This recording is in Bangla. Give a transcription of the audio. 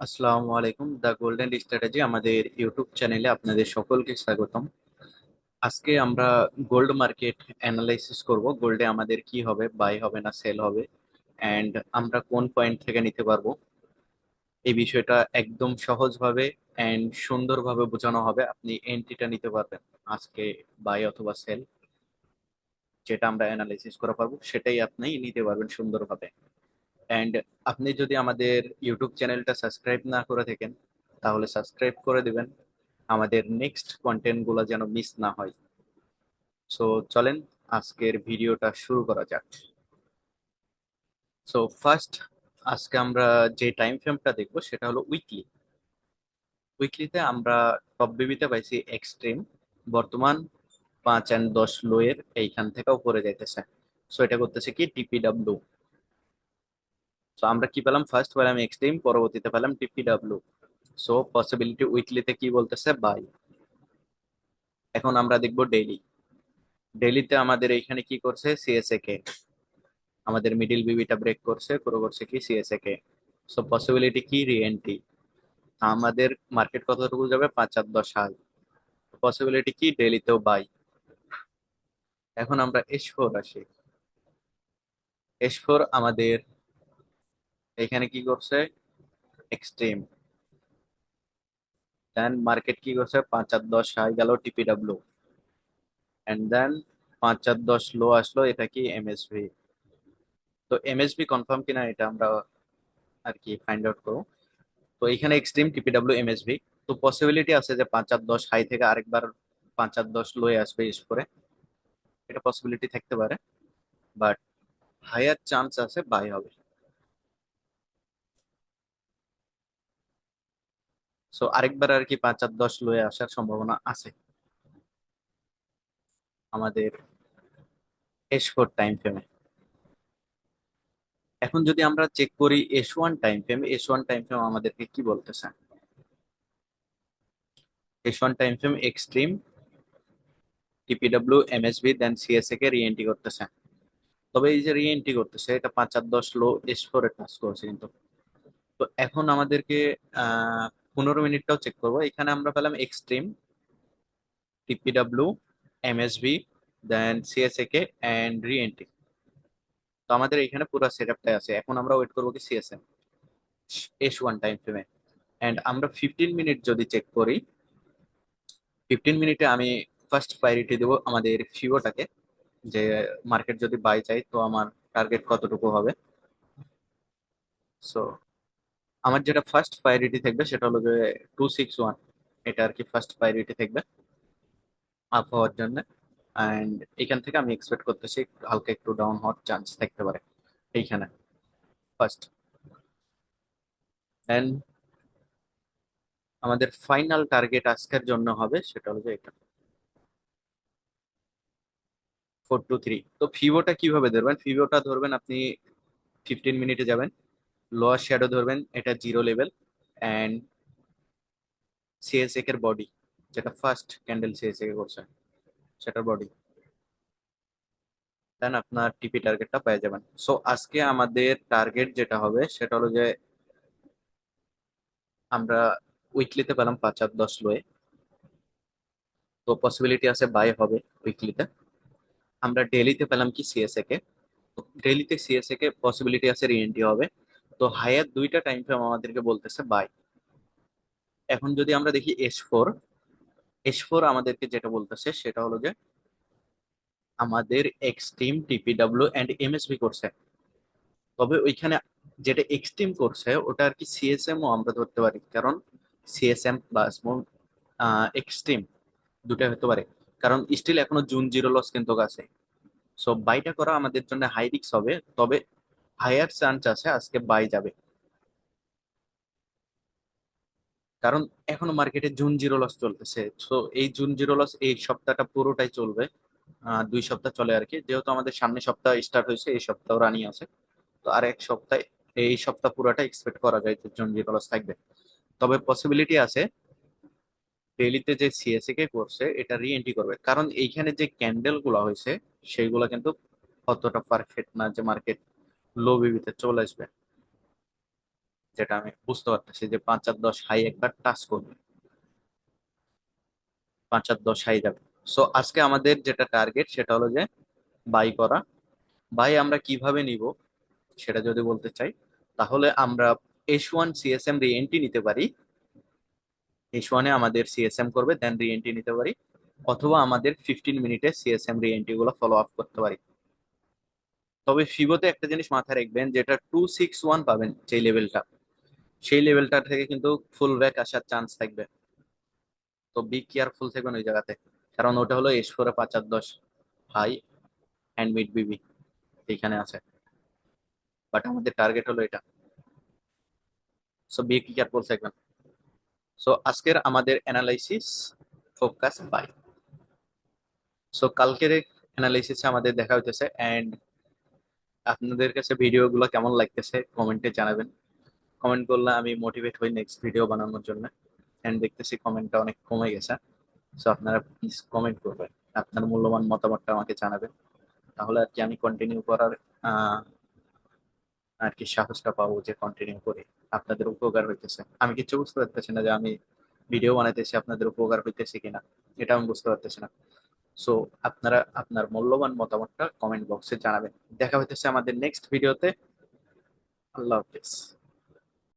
আসসালামু আলাইকুম, দ্য গোল্ডেন স্ট্র্যাটেজি আমাদের ইউটিউব চ্যানেলে আপনাদের সকলকে স্বাগতম। আজকে আমরা গোল্ড মার্কেট অ্যানালাইসিস করব, গোল্ডে আমাদের কি হবে, বাই হবে না সেল হবে, অ্যান্ড আমরা কোন পয়েন্ট থেকে নিতে পারব, এই বিষয়টা একদম সহজভাবে অ্যান্ড সুন্দরভাবে বোঝানো হবে, আপনি এন্ট্রিটা নিতে পারবেন, আজকে বাই অথবা সেল, যেটা আমরা অ্যানালাইসিস করা পারব, সেটাই আপনি নিতে পারবেন সুন্দরভাবে। অ্যান্ড আপনি যদি আমাদের ইউটিউব চ্যানেলটা সাবস্ক্রাইব না করে থাকেন, তাহলে সাবস্ক্রাইব করে দিবেন। আমাদের নেক্সট কন্টেন্টগুলো যেন মিস না হয়। সো চলেন আজকের ভিডিওটা শুরু করা যাক। সো ফার্স্ট আজকে আমরা যে টাইম ফ্রেমটা দেখব, সেটা হলো উইকলি উইকলিতে আমরা টপ বিবিতে পাইছি এক্সট্রিম বর্তমান পাঁচ অ্যান্ড দশ লোয়ের এইখান থেকে উপরে যাইতেছে। সো এটা করতেছে কি? টিপিডাব্লিউ সো আমরা কি পেলাম? ফার্স্ট পেলাম এক্সট্রিম পরবর্তীতে পেলাম টিপিডাব্লিউ সো পসিবিলিটি উইকলিতে কি বলতেছে? বাই এখন আমরা দেখব ডেইলি ডেইলিতে আমাদের এইখানে কি করছে? সিএসএ কে আমাদের মিডিল বিবিটা ব্রেক করছে পুরো করছে কি? সিএসএ কে সো পসিবিলিটি কি? রিএন্ট্রি আমাদের মার্কেট কতটুকু যাবে? পাঁচ আর দশ হাল। পসিবিলিটি কি? ডেইলিতেও বাই এখন আমরা এস ফোর আসি। এস ফোর আমাদের এখানে কি করছে? এক্সট্রিম দেন মার্কেট কি করছে? পাঁচ আর দশ হাই গেল টিপিডাব্লিউ অ্যান্ড দেন পাঁচ আর দশ লো আসলো, এটা কি এমএসভি তো এমএসভি কনফার্ম কিনা এটা আমরা আর কি ফাইন্ড আউট করব। তো এখানে এক্সট্রিম টিপিডাব্লিউ এমএসভি তো পসিবিলিটি আছে যে পাঁচ আর দশ হাই থেকে আরেকবার পাঁচ আর দশ লোয়ে আসবে ইস করে এটা পসিবিলিটি থাকতে পারে। বাট হায়ার চান্স আছে বাই হবে। সো আরেকবার আর কি পাঁচ আর দশ লোয়ে আসার সম্ভাবনা আছে। আমাদের এস ফোর টাইম ফ্রেমে এখন যদি আমরা চেক করি S one time frame S one time frame আমাদেরকে কি বলতেছে? S one time frame extreme TPW MSB then CSA কে রিএন্ট্রি করতেছে। তবে এই যে রিএন্ট্রি করতেছে, এটা পাঁচ আর দশ লো এস ফোর টাচ করছে কিন্তু। তো এখন আমাদেরকে, আহ পনেরো মিনিটটাও চেক করব। এখানে আমরা পেলাম extreme TPW MSB then CSA K and reentry তো আমাদের এখানে পুরো সেট আপটাই আছে। এখন আমরা ওয়েট করব কি সিএসএম এস ওয়ান টাইম ফ্রেমে অ্যান্ড আমরা ফিফটিন মিনিট যদি চেক করি ফিফটিন মিনিটে আমি ফার্স্ট প্রায়োরিটি দেবো আমাদের ফিওটাকে যে মার্কেট যদি বাই চাই, তো আমার টার্গেট কতটুকু হবে? সো আমার যেটা ফার্স্ট প্রায়োরিটি থাকবে সেটা হলো যে টু সিক্স ওয়ান এটা আর কি ফার্স্ট প্রায়োরিটি থাকবে আপ হওয়ার জন্য। অ্যান্ড এখান থেকে আমি এক্সপেক্ট করতেছি হালকা একটু ডাউন হওয়ার চান্স থাকতে পারে এইখানে ফার্স্ট অ্যান্ড আমাদের ফাইনাল টার্গেট আজকের জন্য হবে সেটা হলো যে এটা। ফোর টু থ্রি তো ফিভোটা কীভাবে ধরবেন? ফিভোটা ধরবেন আপনি ফিফটিন মিনিটে যাবেন। লোয়ার শ্যাডো ধরবেন, এটা জিরো লেভেল অ্যান্ড সিএসএক এর বডি যেটা ফার্স্ট ক্যান্ডেল সিএসএক করছে, সেটার বডি দেন আপনার টিপি টার্গেটটা পেয়ে যাবেন। সো আজকে আমাদের টার্গেট যেটা হবে, সেটা হলো যে আমরা উইকলিতে পেলাম পাঁচ আর দশ লোয়ে। তো পসিবিলিটি আছে বাই হবে উইকলিতে আমরা ডেলিতে পেলাম কি সিএসএ কে? ডেলিতে সিএসএ কে পসিবিলিটি আছে রিএনটি হবে। তো হায়ার দুইটা টাইম ফ্রেম আমাদেরকে বলতেছে, বাই। এখন যদি আমরা দেখি এস ফোর এস ফোর আমাদেরকে যেটা বলতেছে সেটা হলো যে আমাদের এক্সট্রিম টিপিডব্লিউ অ্যান্ড এমএসবি করছে। তবে ওইখানে যেটা এক্সট্রিম করছে, ওটা আর কি সিএসএম ও আমরা ধরতে পারি, কারণ সিএসএম প্লাস এক্সট্রিম দুটাই হতে পারে। কারণ স্টিল এখনও জুন জিরো লস কিন্তু আছে। সো বাইটা করা আমাদের জন্য হাই রিক্স হবে, তবে হায়ার চান্স আছে, আজকে বাই যাবে। কারণ এখনও মার্কেটে জুন জিরো লস চলতেছে। তো এই জুন জিরো লস এই সপ্তাহটা পুরোটাই চলবে। দুই সপ্তাহ চলে আর কি। যেহেতু আমাদের সামনে সপ্তাহ স্টার্ট হয়েছে, এই সপ্তাহ রানি আছে। তো আর এক সপ্তাহে, এই সপ্তাহ পুরোটা এক্সপেক্ট করা যায় যে জুন জিরো লস থাকবে। তবে পসিবিলিটি আছে ডেলিতে যে সিএসএ কে করছে, এটা রিএন্ট্রি করবে। কারণ এইখানে যে ক্যান্ডেলগুলো হয়েছে, সেইগুলো কিন্তু অতটা পারফেক্ট না যে মার্কেট লো বিবিতে চলে আসবে। যেটা আমি বুঝতে পারতেছি যে পাঁচ আর দশ হাই একবার টাচ করবে। পাঁচ আর দশ হাই যাবে। সো আজকে আমাদের যেটা টার্গেট সেটা হলো যে বাই করা। বাই আমরা কীভাবে নিব সেটা যদি বলতে চাই, তাহলে আমরা এস ওয়ান সিএসএম রিএনটি নিতে পারি। এস ওয়ানে আমাদের সিএসএম করবে দেন রিএনটি নিতে পারি। অথবা আমাদের ফিফটিন মিনিটে সিএসএম রিএনটি গুলো ফলো আপ করতে পারি। তবে ফিবোতে একটা জিনিস মাথায় রাখবেন, যেটা টু সিক্স ওয়ান পাবেন যে লেভেলটা সেই লেভেলটা থেকে কিন্তু ফুল ব্যাক আসার চান্স থাকবে। তো বি কেয়ারফুল থাকবেন ওই জায়গাতে। কারণ ওটা হলো এস ফোরে পাঁচ আর দশ হাই অ্যান্ড মিড বিবি এইখানে আছে। বাট আমাদের টার্গেট হলো এটা। সো বি কেয়ারফুল থাকবেন। সো আজকের আমাদের অ্যানালাইসিস ফোকাস বাই সো কালকের অ্যানালাইসিসে আমাদের দেখা হইতেছে অ্যান্ড আপনাদের কাছে ভিডিওগুলো কেমন লাগতেছে কমেন্টে জানাবেন। কমেন্ট করলে আমি মোটিভেট হই নেক্সট ভিডিও বানানোর জন্য। অ্যান্ড দেখতেছি কমেন্টটা অনেক কমে গেছে। সো আপনারা প্লিজ কমেন্ট করবেন। আপনার মূল্যবান মতামতটা আমাকে জানাবেন। তাহলে আর কি আমি কন্টিনিউ করার আর কি সাহসটা পাবো যে কন্টিনিউ করে। আপনাদের উপকার হইতেছে। আমি কিছু বুঝতে পারতেছি না যে আমি ভিডিও বানাইতেছি, আপনাদের উপকার হইতেছে কিনা। এটা আমি বুঝতে পারতেছি না। সো আপনারা, আপনার মূল্যবান মতামতটা কমেন্ট বক্সে জানাবেন। দেখা হইতেছে আমাদের নেক্সট ভিডিওতে আল্লাহ হাফিজ।